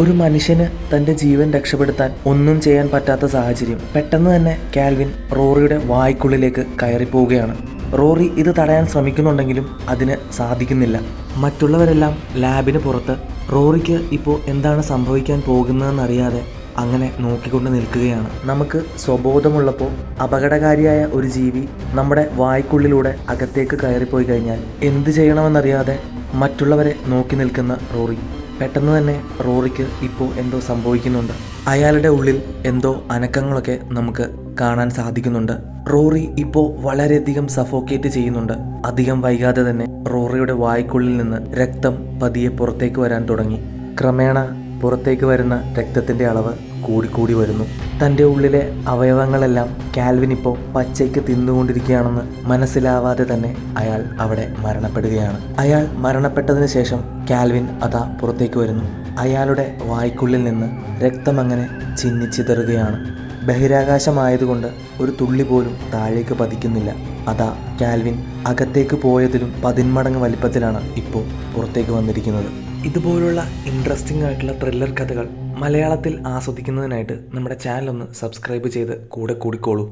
ഒരു മനുഷ്യന് തന്റെ ജീവൻ രക്ഷപ്പെടുത്താൻ ഒന്നും ചെയ്യാൻ പറ്റാത്ത സാഹചര്യം പെട്ടെന്ന് തന്നെ കാൽവിൻ റോറിയുടെ വായ്ക്കുള്ളിലേക്ക് കയറിപ്പോവുകയാണ്. റോറി ഇത് തടയാൻ ശ്രമിക്കുന്നുണ്ടെങ്കിലും അതിന് സാധിക്കുന്നില്ല. മറ്റുള്ളവരെല്ലാം ലാബിന് പുറത്ത് റോറിക്ക് ഇപ്പോൾ എന്താണ് സംഭവിക്കാൻ പോകുന്നതെന്നറിയാതെ അങ്ങനെ നോക്കിക്കൊണ്ട് നിൽക്കുകയാണ്. നമുക്ക് സ്വബോധമുള്ളപ്പോൾ അപകടകാരിയായ ഒരു ജീവി നമ്മുടെ വായ്ക്കുള്ളിലൂടെ അകത്തേക്ക് കയറിപ്പോയി കഴിഞ്ഞാൽ എന്ത് ചെയ്യണമെന്നറിയാതെ മറ്റുള്ളവരെ നോക്കി നിൽക്കുന്ന റോറി. പെട്ടെന്ന് തന്നെ റോറിക്ക് ഇപ്പോൾ എന്തോ സംഭവിക്കുന്നുണ്ട്. അയാളുടെ ഉള്ളിൽ എന്തോ അനക്കങ്ങളൊക്കെ നമുക്ക് കാണാൻ സാധിക്കുന്നുണ്ട്. റോറി ഇപ്പോൾ വളരെയധികം സഫോക്കേറ്റ് ചെയ്യുന്നുണ്ട്. അധികം വൈകാതെ തന്നെ റോറിയുടെ വായ്ക്കുള്ളിൽ നിന്ന് രക്തം പതിയെ പുറത്തേക്ക് വരാൻ തുടങ്ങി. ക്രമേണ പുറത്തേക്ക് വരുന്ന രക്തത്തിന്റെ അളവ് കൂടിക്കൂടി വരുന്നു. തന്റെ ഉള്ളിലെ അവയവങ്ങളെല്ലാം കാൽവിൻ ഇപ്പോൾ പച്ചയ്ക്ക് തിന്നുകൊണ്ടിരിക്കുകയാണെന്ന് മനസ്സിലാവാതെ തന്നെ അയാൾ അവിടെ മരണപ്പെടുകയാണ്. അയാൾ മരണപ്പെട്ടതിന് ശേഷം കാൽവിൻ അതാ പുറത്തേക്ക് വരുന്നു. അയാളുടെ വായ്ക്കുള്ളിൽ നിന്ന് രക്തം അങ്ങനെ ചിന്നിച്ചിതറുകയാണ് ബഹിരാകാശമായതുകൊണ്ട് ഒരു തുള്ളി പോലും താഴേക്ക് പതിക്കുന്നില്ല. അതാ കാൽവിൻ അകത്തേക്ക് പോയതിലും പതിന്മടങ്ങ് വലിപ്പത്തിലാണ് ഇപ്പോൾ പുറത്തേക്ക് വന്നിരിക്കുന്നത്. ഇതുപോലുള്ള ഇൻട്രസ്റ്റിംഗ് ആയിട്ടുള്ള ത്രില്ലർ കഥകൾ മലയാളത്തിൽ ആസ്വദിക്കുന്നതിനായിട്ട് നമ്മുടെ ചാനൽ ഒന്ന് സബ്സ്ക്രൈബ് ചെയ്ത് കൂടെ കൂടിക്കോളൂ.